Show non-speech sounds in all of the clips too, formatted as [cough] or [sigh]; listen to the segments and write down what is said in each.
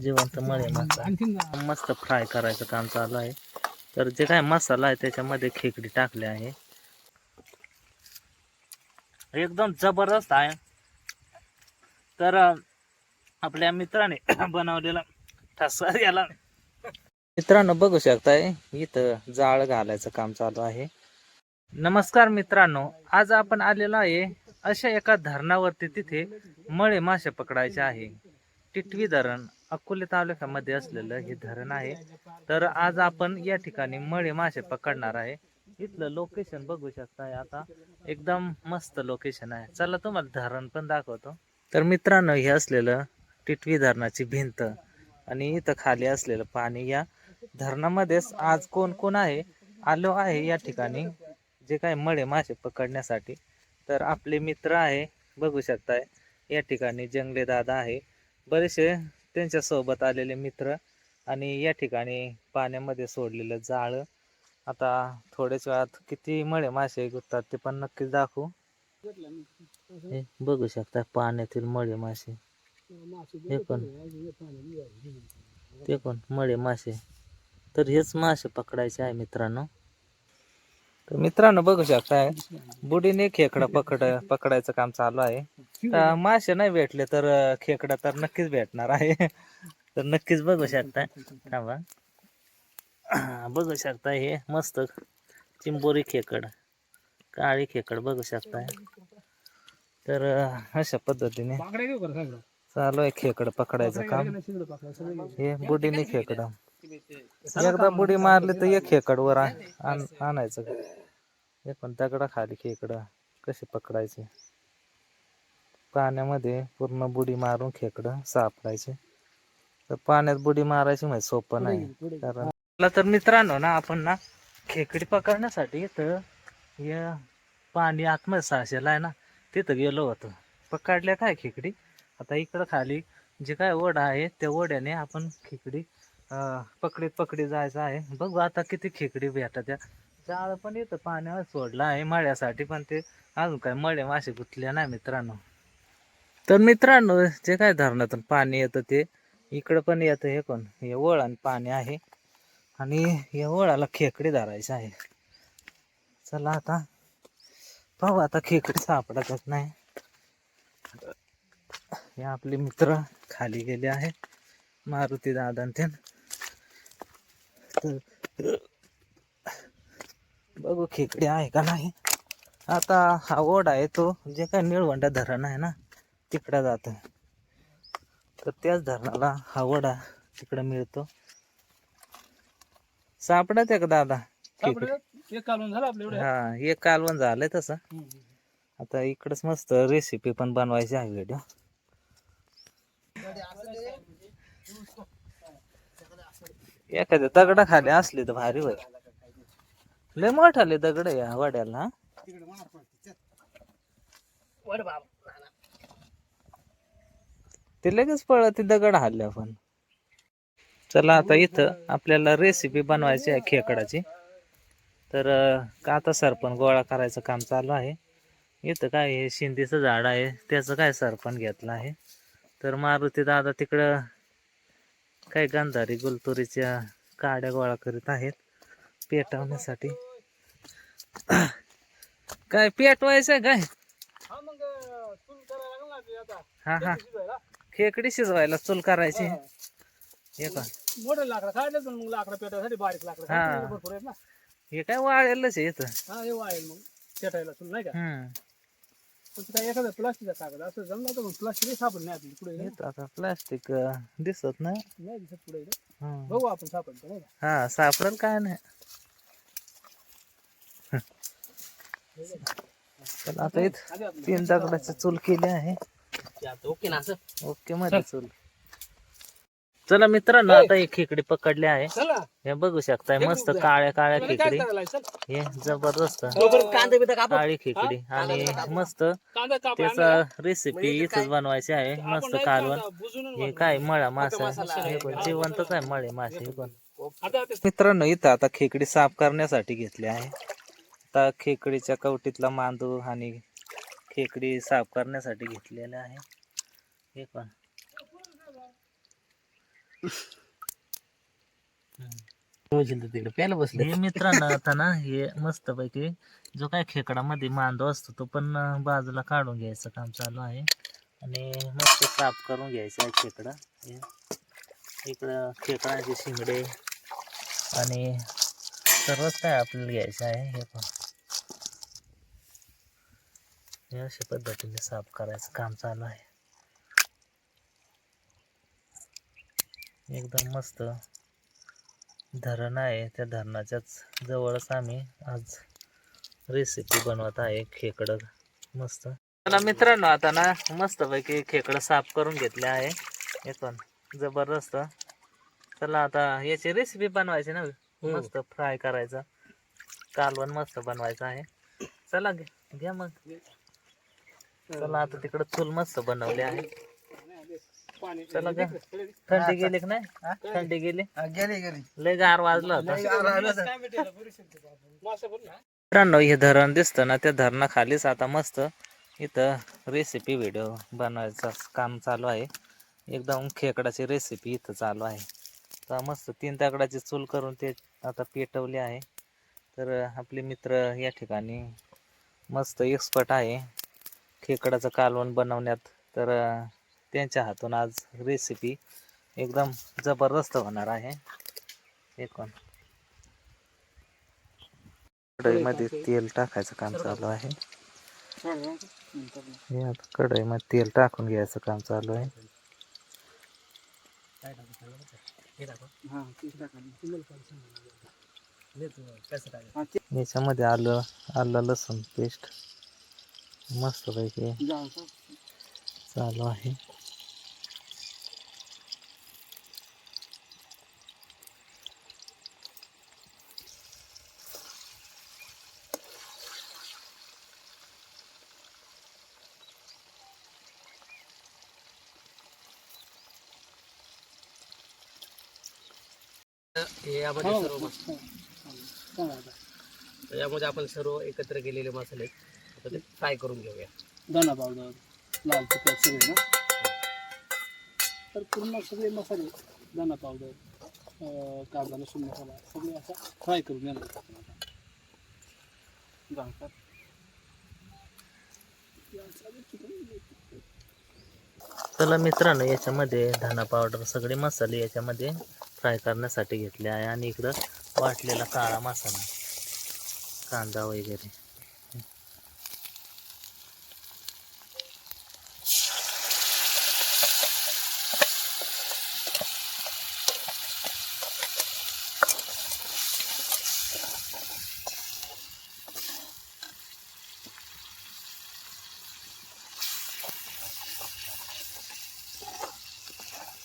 जिवंत मळे मासा मस्त फ्राय करायचं काम चालू आहे. तर जे काय मसाला आहे त्याच्यामध्ये खेकडी टाकली आहे. एकदम जबरदस्त आहे. तर आपल्या मित्राने [coughs] बनवलेला ठसा याला. मित्रांनो बघू शकताय इथं जाळ घालायचं काम चालू आहे. नमस्कार मित्रांनो आज आपण आलेलो आहे अशा एका धरणावरती तिथे मळे मासे पकडायचे आहे. टिटवी धरण अकोले तालुक्यामध्ये असलेलं हे धरण आहे. तर आज आपण या ठिकाणी मळे मासे पकडणार आहे. इथलं लोकेशन बघू शकताय. आता एकदम मस्त लोकेशन आहे. चला तुम्हाला धरण पण दाखवतो. तर मित्रांनो हे असलेलं टिटवी धरणाची भिंत आणि इथं खाली असलेलं पाणी या धरणामध्येच आज कोण कोण आहे? आलो आहे या ठिकाणी जे काय मळे मासे पकडण्यासाठी. तर आपले मित्र आहे बघू शकताय. या ठिकाणी जंगले दादा आहे. बरेचसे त्यांच्यासोबत आलेले मित्र आणि या ठिकाणी पाण्यामध्ये सोडलेलं जाळं. आता थोड्याच वेळात किती मळे मासे गुंततात ते पण नक्कीच दाखवू. बघू शकता पाण्यातील मळे मासे. हे पण. ते पण मळे मासे. तर हेच मासे पकडायचे आहे मित्रांनो. तर मित्रांनो बघू शकताय बुडीने खेकडा पकड पकडायचं काम चालू आहे. मासे नाही भेटले तर खेकडा तर नक्कीच भेटणार आहे. तर नक्कीच बघू शकताय. थांबा. बघू शकताय हे मस्त चिंबोरी खेकड काळी खेकड बघू शकताय. तर अशा पद्धतीने चालू आहे खेकड पकडायचं काम. हे बुडीने खेकड. एकदा बुडी मारली तर एक खेकड वर आण- आण- आणायचं हे पण दगडा खाली खेकड. कसे पकडायचे? पाण्यामध्ये पूर्ण बुडी मारून खेकड सापडायचे. तर पाण्यात बुडी मारायची म्हणजे सोपं नाही. तर मला तर मित्रांनो ना आपण ना खेकडी पकडण्यासाठी तर हे पाणी आतमध्ये साचेलं आहे ना तिथं गेलो होतो. पकडल्या काय खेकडी? आता इकडं खाली जे काय ओढा आहे त्या ओढ्याने आपण खेकडी पकडीत पकडी जायचं आहे. बघू आता किती खेकडी भेटतात त्या. जाळ पण येतं पाण्यावर सोडलं आहे मळ्यासाठी पण ते अजून काय मळे मासे गुतले नाही मित्रांनो. तर मित्रांनो जे काय धरणातून पाणी येतं ते इकडं पण येतं हे कोण हे ओळ पाणी आहे. आणि या ओळाला खेकडी धरायची आहे. चला आता. पाहू आता खेकडी सापडतच नाही. हे आपले मित्र खाली गेले आहे. मारुती दादा आणि ते बघू खेकडे आहे का नाही. आता हा ओढ आहे तो जे काय निळवंडा धरण आहे ना तिकडं जात. तर त्याच धरणाला हा ओढा तिकडं मिळतो. सापडत आहे का दादा? खेकडे. सापडलं? एक कालवण झालं आपल्या एवढं हा एक कालवण झालंय तसं. आता इकडंच मस्त रेसिपी पण बनवायची आहे व्हिडिओ एखाद्या दगडा खाली असले तर भारी होय लय मोठाले दगड या वाड्याला. ते लगेच पळत ते दगड हल्ले आपण चला आता इथं आपल्याला रेसिपी बनवायची आहे खेकडाची. तर आता सरपण गोळा करायचं काम चालू आहे. इथं काय हे शिंदीचं झाड आहे त्याचं काय सरपण घेतलं आहे. तर मारुती दादा तिकडं काय गांधारी गुलतुरीच्या काड्या गोळा करीत आहेत पेटवण्यासाठी. [coughs] काय पेटवायचं आहे काय? हा. हा हा. खेकडी शिजवायला. चूल करायची. हे. का मोठं लाकडं काढलं मग लाकडं पेटायसाठी बारीक लाकडं हा. काढलं भरपूर आहेत ना. हे काय वाळेलच आहे इथं. हा हे वाळेल मग. पेटायला चूल नाही का? हम्म. काय एखादं प्लास्टिकचा कागद असं जमलं तर मग प्लास्टिक सापड नाही आपली पुढे आता प्लास्टिक दिसत नाही. नाही दिसत पुढे. बघू आपण सापडतो नाही का? हा सापडेल काय नाही. चला आता इथं आधी आपलं तीन दगडाची चूल केली आहे. ओके ना असं? ओके मध्ये चूल चला. मित्रांनो आता एक खेकडी पकडली आहे. चला. हे बघू शकताय मस्त काळ्या काळ्या खेकडी. चल. हे जबरदस्त. काळी खेकडी. आणि मस्त त्याचा रेसिपी इथंच बनवायची आहे. मस्त कालवण. हे काय? मळा मासा. हे पण जिवंतच आहे मळे मासे. हे पण मित्रांनो इथं आता खेकडी साफ करण्यासाठी घेतली आहे. आता खेकडीच्या कवटीतला मांदू आणि खेकडी साफ करण्यासाठी घेतलेला आहे. हे पण तिकडे प्यायला बसले हे आता ना हे मस्त पैकी जो काय खेकडामध्ये मांदो असतो तो पण बाजूला काढून घ्यायचं काम चालू आहे. आणि मस्त साफ करून घ्यायचं आहे इकडं खेकडाचे शिंगडे आणि सर्वच काय आपल्याला घ्यायचं आहे हे पण. हे अशा पद्धतीने साफ करायचं काम चालू आहे. एकदम मस्त धरण आहे. त्या धरणाच्याच जवळच आम्ही आज रेसिपी बनवत आहे. खेकडं मस्त. चला मित्रांनो आता ना मस्तपैकी खेकडं साफ करून घेतले आहे. हे पण जबरदस्त. चला आता याची रेसिपी बनवायची ना. मस्त फ्राय करायचा. कालवण मस्त बनवायचं आहे. चला घ्या मग. चला आता तिकडं चूल मस्त बनवली आहे. चला थंडी गेली की नाही? थंडी गेली? गेले गेले. लय गार वाजलं होतं. मित्रांनो हे धरण दिसतं ना त्या धरणाखालीच आता मस्त इथं रेसिपी व्हिडिओ बनवायचं काम चालू आहे. एकदम खेकडाची रेसिपी इथं चालू आहे. तर मस्त तीन दगडाची चूल करून ते आता पेटवले आहे. तर आपले मित्र या ठिकाणी मस्त एक्सपर्ट आहे. खेकडाचं कालवण बनवण्यात. तर त्यांच्या हातून आज रेसिपी एकदम जबरदस्त होणार आहे. हे कोण कढईमध्ये तेल टाकायचं काम चालू आहे. हे आता कढईमध्ये तेल टाकून घ्यायचं काम चालू आहे. हा? याच्यामध्ये आलं आलं लसूण पेस्ट मस्तपैकी जाऊ का? चालू आहे. हे यामध्ये हो, सर्व यामध्ये आपण सर्व एकत्र केलेले मसाले आता ते फ्राय करून घेऊया. धना पावडर लाल तिखट सगळे ना? तर पूर्ण सगळे मसाले धना पावडर कांदा लसूण मसाला सगळे असा फ्राय करून का? चला मित्रांनो याच्यामध्ये धना पावडर सगळे मसाले याच्यामध्ये फ्राय करण्यासाठी घेतले आहे आणि इकडं वाटलेला काळा मसाला कांदा वगैरे.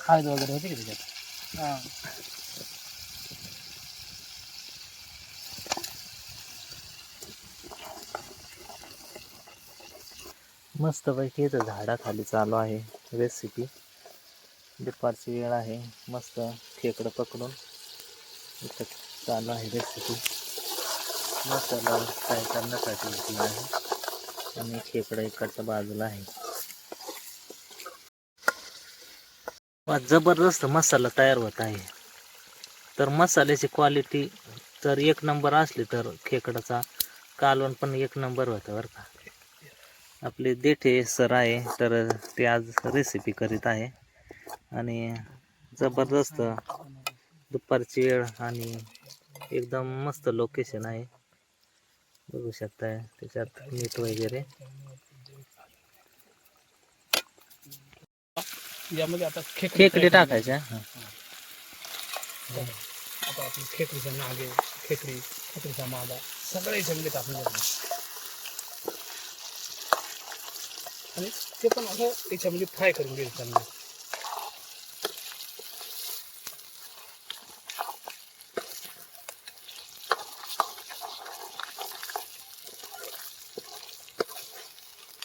खायचं वगैरे होते की त्याच्यात? हा. मस्तपैकी इथं झाडाखाली चालू आहे म्हणजे रेसिपी दुपारची वेळ आहे. मस्त खेकडं पकडून इथं चालू आहे रेसिपी मसाला फ्राय करण्यासाठी आहे. आणि खेकडं इकडच्या बाजूला आहे. जबरदस्त मसाला तयार होत आहे. तर मसाल्याची क्वालिटी तर एक नंबर असली तर खेकडाचा कालवण पण एक नंबर होतं बरं का. आपले देठे सर आहे तर ते आज रेसिपी करीत आहे. आणि जबरदस्त दुपारची वेळ आणि एकदम मस्त लोकेशन आहे. बघू शकताय त्याच्यात मीठ वगैरे. यामध्ये आता खेकडे टाकायचे. आता आपण खेकडीचा नागे खेकडी खेकडीचा मादा सगळे याच्यामध्ये टाकून आणि ते पण असं याच्यामध्ये फ्राय करून घ्यायचं चांगलं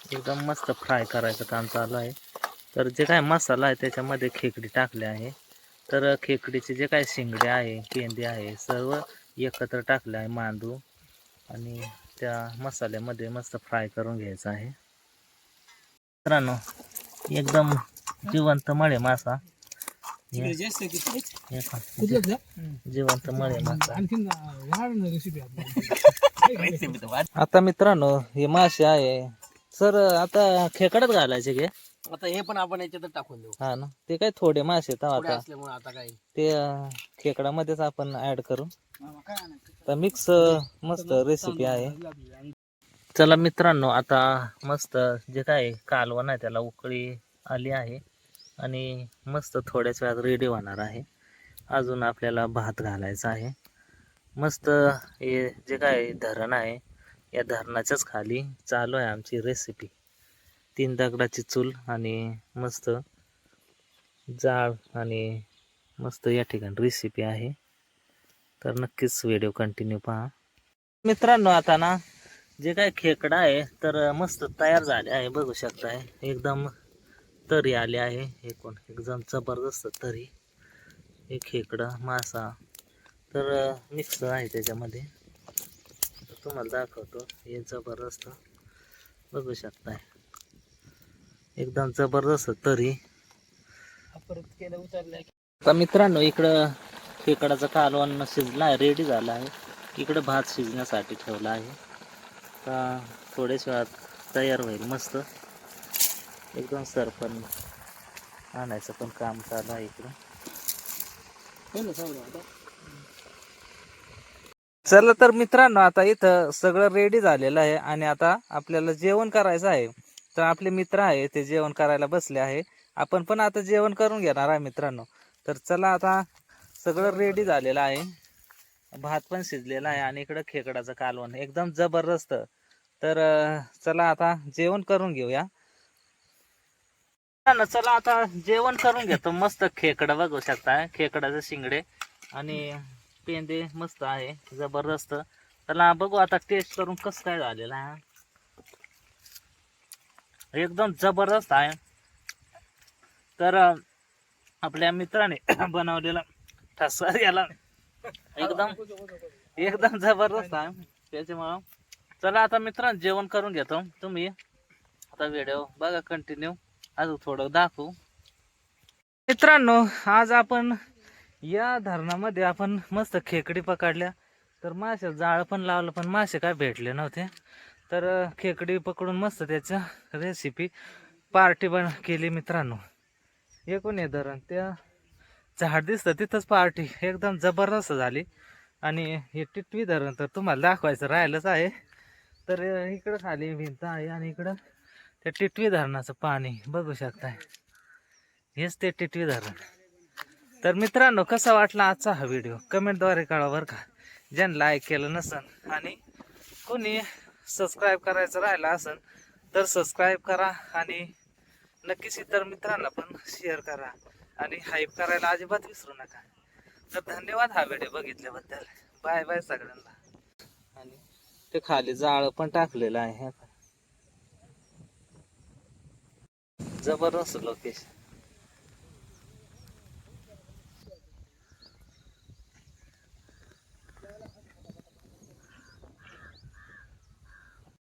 एकदम मस्त फ्राय करायचं काम चालू आहे. तर जे काय मसाला आहे त्याच्यामध्ये खेकडी टाकले आहे. तर खेकडीचे जे काय शिंगडे आहे केंदे आहे सर्व एकत्र टाकले आहे मांदू आणि त्या मसाल्यामध्ये मस्त फ्राय करून घ्यायचं आहे. मित्रांनो एकदम जिवंत मळे मासा? जिवंत मळे मासा आता मित्रांनो हे मासे आहे. सर आता खेकड्यात घालायचे घे आता हे पण आपण याच्यात टाकून देऊ. हा ना. ते काय थोडे मासे आहेत पुढे आता. असल्यामुळे आता काय ते अं, खेकडामध्येच आपण ऍड करू? तर मिक्स मस्त रेसिपी आहे. चला मित्रांनो आता मस्त जे काय कालवण आहे त्याला उकळी आली आहे. आणि मस्त थोड्याच वेळात रेडी होणार आहे. अजून आपल्याला भात घालायचा आहे. मस्त हे जे काय धरण आहे या धरणाच्याच खाली चालू आहे आमची रेसिपी तीन दगडाची चूल आणि मस्त जाळ आणि मस्त या ठिकाणी रेसिपी आहे. तर नक्कीच व्हिडिओ कंटिन्यू पहा. मित्रांनो आता ना जे काय खेकडा आहे तर मस्त तयार झाले आहे बघू शकताय. एकदम तरी आले आहे. हे कोण? एकदम जबरदस्त तरी. हे खेकडा मासा. तर मिक्स आहे त्याच्यामध्ये. तुम्हाला दाखवतो. हे जबरदस्त. बघू शकताय. एकदम जबरदस्त तरी. परत केलं उचललं. आता मित्रांनो इकडं खेकडाचं कालवण शिजला आहे रेडी झाला आहे. इकडं भात शिजण्यासाठी ठेवला आहे. का थोड्याच वेळात तयार होईल मस्त. एकदम सरपण आणायचं पण काम चालू आहे इकडं. हो ना, चालेल आता. चला तर मित्रांनो आता इथं सगळं रेडी झालेलं आहे आणि आता आपल्याला जेवण करायचं आहे. तर आपले मित्र आहे ते जेवण करायला बसले आहे. आपण पण आता जेवण करून घेणार आहे मित्रांनो. तर चला आता सगळं रेडी झालेलं आहे. भात पण शिजलेला आहे आणि इकडं खेकडाचं कालवण. एकदम जबरदस्त. तर चला आता जेवण करून घेऊया. चला आता जेवण करून घेतो. मस्त खेकडं बघू शकता. खेकडाचे शिंगडे आणि पेंदे मस्त आहे. जबरदस्त. चला बघू आता टेस्ट करून कसं काय झालेलं आहे. एकदम जबरदस्त आहे. तर आपल्या मित्राने [clears throat] बनवलेला ठसा याला एकदम एकदम जबरदस्त आहे. त्याच्यामुळं चला आता मित्रांनो जेवण करून घेतो. तुम्ही आता व्हिडिओ बघा कंटिन्यू अजून थोडं दाखवू. मित्रांनो आज आपण या धरणामध्ये आपण मस्त खेकडी पकडल्या. तर मासे जाळ पण लावलं पण मासे काय भेटले नव्हते. तर खेकडी पकडून मस्त त्याच्या रेसिपी पार्टी पण केली मित्रांनो. एकूण हे धरण त्या झाड दिसतं तिथंच पार्टी एकदम जबरदस्त झाली. आणि हे टिटवी धरण तर तुम्हाला दाखवायचं राहिलंच आहे. तर इकडं खाली भिंत आहे आणि इकडं त्या टिटवी धरणाचं पाणी बघू शकताय. हेच ते टिटवी धरण. तर मित्रांनो कसा वाटला आजचा हा व्हिडिओ कमेंटद्वारे कळवा बरं का. ज्यांनी लाईक केलं नसन आणि कोणी सबस्क्राईब करायचं राहिलं असेल तर सबस्क्राईब करा आणि नक्कीच इतर मित्रांना पण शेअर करा आणि हाईप करायला अजिबात विसरू नका. तर धन्यवाद हा व्हिडिओ बघितल्याबद्दल. बाय बाय सगळ्यांना. आणि ते खाली जाळं पण टाकलेलं आहे. जबरदस्त लोकेशन